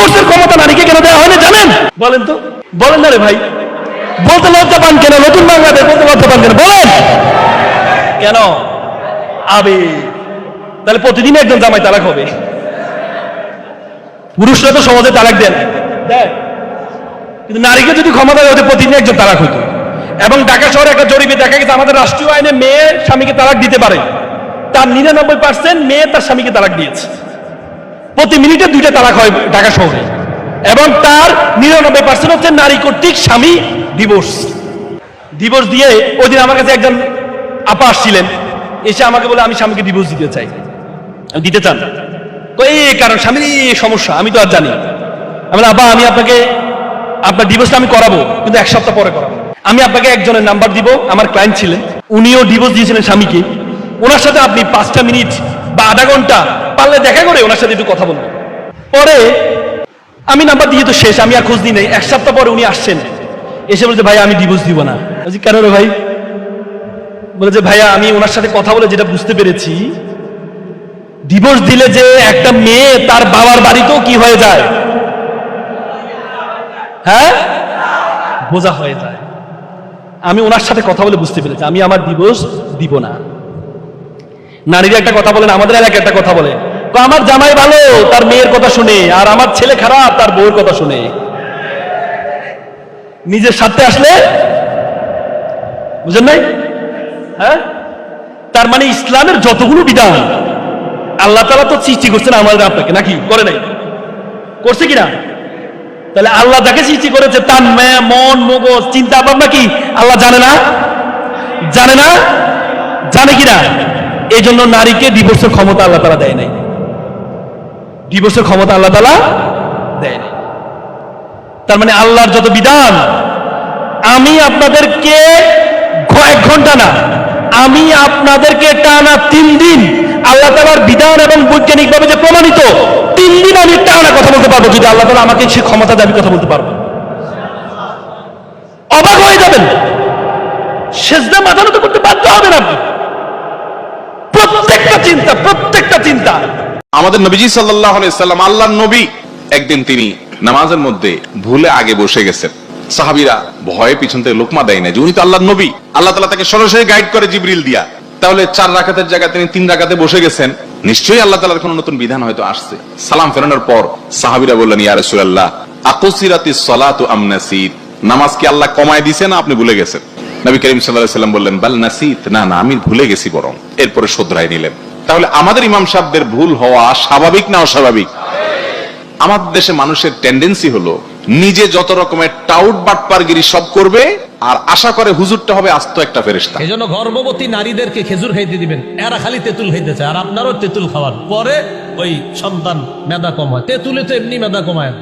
ডিভোর্সের ক্ষমতা নারীকে কেন দেওয়া হয়নি জানেন? বলেন তো। বলেন না রে ভাই। বলতে লজ্জা পান কেন? নতুন বাংলাদেশ বলতে লজ্জা পান কেন? বলেন। কেন? আবে তাহলে প্রতিদিন একজন জামাই তালাক হবে। পুরুষরা তো সমাজে তালাক দেন কিন্তু নারীকে যদি ক্ষমতা দেওয়া প্রতিদিন একজন তালাক হতো এবং ঢাকা শহরে একটা জরিপে দেখা গেছে, আমাদের রাষ্ট্রীয় আইনে মেয়ে স্বামীকে তালাক দিতে পারে। তার নিরানব্বই পার্সেন্ট মেয়ে তার স্বামীকে তালাক দিয়েছে। প্রতি মিনিটে দুইটা তালাক হয় ঢাকা শহরে। এবং তার নিরানব্বই পার্সেন্ট হচ্ছে নারী কর্তৃক স্বামী ডিভোর্স ডিভোর্স দিয়ে ওই দিন আমার কাছে একজন আপা আসছিলেন। এসে আমাকে বলে, আমি স্বামীকে ডিভোর্স দিতে চাই। আমি দিতে চান। তো এই কারণ স্বামীর এই সমস্যা, আমি তো আর জানি আমি আপা, আমি আপনাকে, আপনার ডিভোর্সটা আমি করাবো, কিন্তু এক সপ্তাহ পরে করাবো। আমি আপনাকে একজনের নাম্বার দিব, আমার ক্লায়েন্ট ছিলেন। উনিও ডিভোর্স দিয়েছিলেন স্বামীকে। ওনার সাথে আপনি পাঁচটা মিনিট বা আধা ঘণ্টা পারলে দেখা করে ওনার সাথে একটু কথা বলব। পরে আমি নাম্বার দিয়ে তো শেষ, আমি আর খোঁজ দিই নাই। এক সপ্তাহ পরে উনি আসছেন। এসে বলছে ভাই আমি ডিভোর্স দিব না। বলছি, কেন রে ভাই? বলে যে, ভাইয়া, আমি ওনার সাথে কথা বলে যেটা বুঝতে পেরেছি ডিভোর্স দিলে যে একটা মেয়ে তার বাবার বাড়িতেও কি হয়ে যায়? হ্যাঁ? বোঝা হয়ে যায়। আমি ওনার সাথে কথা বলে বুঝতে পেরেছি, আমি আমার ডিভোর্স দিব না। নারীরা একটা কথা বলেন আমাদের এলাকায় একটা কথা বলে। আমার জামাই ভালো, তার মেয়ের কথা শুনে, আর আমার ছেলে খারাপ, তার বউয়ের কথা শুনে। নিজের সাথে আসলে? বুঝেন নাই? হ্যাঁ? তার মানে ইসলামের যতগুলো বিধান, আল্লাহ তালা তো সৃষ্টি করছেন আমাদের আপনাকে, নাকি? করে নাই? করছে কিনা? তাহলে আল্লাহ যাকে সৃষ্টি করেছে, তার মন, মগজ, চিন্তা, ভাবনা কি? আল্লাহ জানে না? জানে না? জানে কিনা? এই জন্য নারীকে ডিভোর্সের ক্ষমতা আল্লাহ তারা দেয় নাই। ডিভোর্সের ক্ষমতা আল্লাহ তালা দেয় তার মানে আল্লাহর যত বিধান, আমি আপনাদেরকে কয়েক ঘণ্টা না, আমি আপনাদেরকে টানা তিন দিন আল্লাহ তালার বিধান এবং বৈজ্ঞানিকভাবে যে প্রমাণিত, তিন দিন আমি টানা কথা বলতে পারব, যদি আল্লাহ তালা আমাকে সে ক্ষমতা আমি কথা বলতে পারব। অবাক হয়ে যাবেন। সেজদা মাথা করতে বাধ্য হবেন আপনি। প্রত্যেকটা চিন্তা প্রত্যেকটা চিন্তা। আমাদের নবীজি সাল্লাহ সাল্লাম আল্লাহ নবী। একদিন তিনি নামাজের মধ্যে ভুলে আগে বসে গেছেন। সাহাবিরা ভয়ে পিছন থেকে লোকমা দেয় না যে উনি তো আল্লাহ নবী। আল্লাহ তালা তাকে সরাসরি গাইড করে জিবরিল দিয়া। তাহলে চার রাকাতের জায়গায় তিনি তিন রাকাতে বসে গেছেন। নিশ্চয়ই আল্লাহ তালার কোন নতুন বিধান হয়তো আসছে। সালাম ফেরানোর পর সাহাবিরা বললেন, ইয়া রাসূলুল্লাহ আকুসিরাতি সলাতু আম নামাজ কি আল্লাহ কমায় দিছে না আপনি ভুলে গেছেন? নবী করিম আলাইহি সাল্লাম বললেন, বাল নাসিত, না না, আমি ভুলে গেছি বরং। এরপরে শুধরাই নিলেন। তাহলে আমাদের ইমাম সাহেবদের ভুল হওয়া স্বাভাবিক না অস্বাভাবিক? আমাদের দেশে মানুষের টেন্ডেন্সি হলো, নিজে যত রকমের টাউট বাটপারগিরি সব করবে, আর আশা করে হুজুরটা হবে আস্ত একটা ফেরেশতা। এই জন্য গর্ভবতী নারীদেরকে খেজুর খাইতে দিবেন, এরা খালি তেঁতুল খাইতে চায়, আর আপনারও তেঁতুল খাওয়ার পরে ওই সন্তান মেদা কমায়, তেঁতুলে তো এমনি মেদা কমায়।